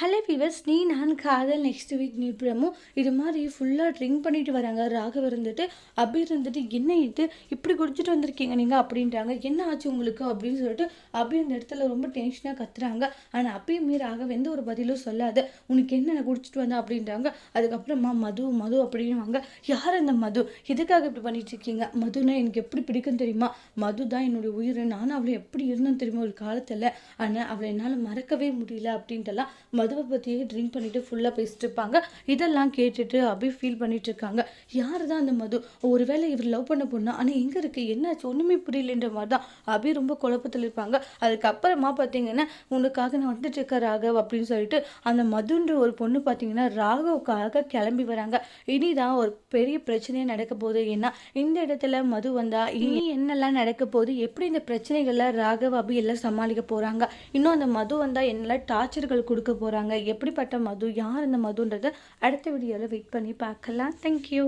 Hello விவஸ் நீ நான் காதல் நெக்ஸ்ட் வீக் நிற்புறமும் இது மாதிரி ஃபுல்லாக ட்ரிங்க் பண்ணிட்டு வராங்க. ராகவ் இருந்துட்டு அபி இருந்துட்டு என்ன இது இப்படி குடிச்சிட்டு வந்திருக்கீங்க நீங்கள் அப்படின்றாங்க. என்ன ஆச்சு உங்களுக்கு அப்படின்னு சொல்லிட்டு அபி அந்த இடத்துல ரொம்ப டென்ஷனாக கத்துறாங்க. ஆனால் அப்பயுமே ராகவ் எந்த ஒரு பதிலும் சொல்லாது உனக்கு என்ன குடிச்சிட்டு வந்த அப்படின்றாங்க. அதுக்கப்புறமா மது மது அப்படின்னுவாங்க. யார் அந்த மது? எதுக்காக இப்படி பண்ணிட்டு இருக்கீங்க? மதுனா எனக்கு எப்படி பிடிக்கும் தெரியுமா? மது தான் என்னுடைய உயிர். நானும் அவளை எப்படி இருந்தேன் தெரியுமா? ஒரு காலத்தில். ஆனால் அவளை என்னால் மறக்கவே முடியல அப்படின்ட்டுலாம் மதுவை பற்றியே ட்ரிங்க் பண்ணிட்டு ஃபுல்லாக பேசிட்டு இருப்பாங்க இதெல்லாம் கேட்டுட்டு அப்படி ஃபீல் பண்ணிட்டு இருக்காங்க யார் தான் அந்த மது? ஒருவேளை இவர் லவ் பண்ண பொண்ணா? ஆனால் எங்கே இருக்குது என்னாச்சு? ஒன்றுமே புரியலன்ற மாதிரி தான் அபி ரொம்ப குழப்பத்தில் இருப்பாங்க. அதுக்கப்புறமா பார்த்தீங்கன்னா உனக்காக நான் வந்துட்டு இருக்க ராகவ் அப்படின்னு சொல்லிட்டு அந்த மதுன்ற ஒரு பொண்ணு பார்த்தீங்கன்னா ராகவுக்காக கிளம்பி வராங்க. இனிதான் ஒரு பெரிய பிரச்சனையே நடக்க போகுது. ஏன்னா இந்த இடத்துல மது வந்தா இனி என்னெல்லாம் நடக்க போகுது? எப்படி இந்த பிரச்சனைகள்ல ராகவ் அபி எல்லாம் சமாளிக்க போகிறாங்க இன்னும் அந்த மது வந்தால் என்னெல்லாம் டார்ச்சர்கள் கொடுக்க போகிறாங்க போகிறாங்க எப்படிப்பட்ட மது யார் அந்த மதுன்றதை அடுத்த வீடியோவில் வெயிட் பண்ணி பார்க்கலாம். தேங்க்யூ